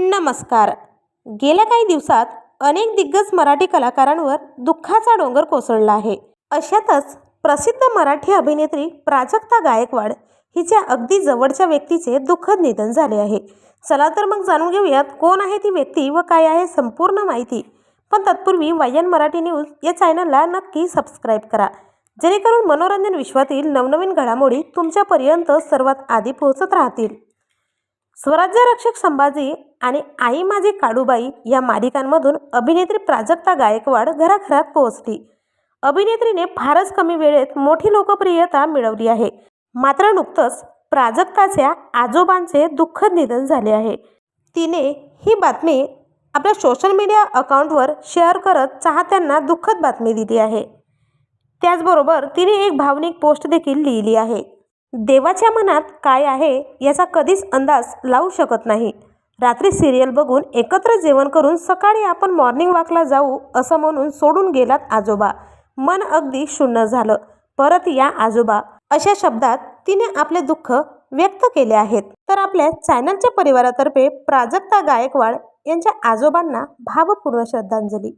नमस्कार. गेल्या काही दिवसात अनेक दिग्गज मराठी कलाकारांवर दुःखाचा डोंगर कोसळला आहे. अशातच प्रसिद्ध मराठी अभिनेत्री प्राजक्ता गायकवाड हिच्या अगदी जवळच्या व्यक्तीचे दुःखद निधन झाले आहे. चला तर मग जाणून घेऊयात कोण आहे ती व्यक्ती व काय आहे संपूर्ण माहिती. पण तत्पूर्वी वायन मराठी न्यूज या चॅनलला नक्की सबस्क्राईब करा. जेणेकरून मनोरंजन विश्वातील नवनवीन घडामोडी तुमच्यापर्यंत सर्वात आधी पोहोचत राहतील. स्वराज्य रक्षक संभाजी आणि आई माझी काडूबाई या मालिकांमधून अभिनेत्री प्राजक्ता गायकवाड घराघरात पोहोचली. अभिनेत्रीने फारच कमी वेळेत मोठी लोकप्रियता मिळवली आहे. मात्र नुकतंच प्राजक्ताच्या आजोबांचे दुःखद निधन झाले आहे. तिने ही बातमी आपल्या सोशल मीडिया अकाउंटवर शेअर करत चाहत्यांना दुःखद बातमी दिली आहे. त्याचबरोबर तिने एक भावनिक पोस्ट देखील लिहिली आहे. देवाच्या मनात काय आहे याचा कधीच अंदाज लावू शकत नाही. रात्री सिरियल बघून एकत्र जेवण करून सकाळी आपण मॉर्निंग वॉकला जाऊ असं म्हणून सोडून गेलात आजोबा. मन अगदी शून्य झालं. परत या आजोबा. अशा शब्दात तिने आपले दुःख व्यक्त केले आहेत. तर आपल्या चॅनलच्या परिवारातर्फे प्राजक्ता गायकवाड यांच्या आजोबांना भावपूर्ण श्रद्धांजली.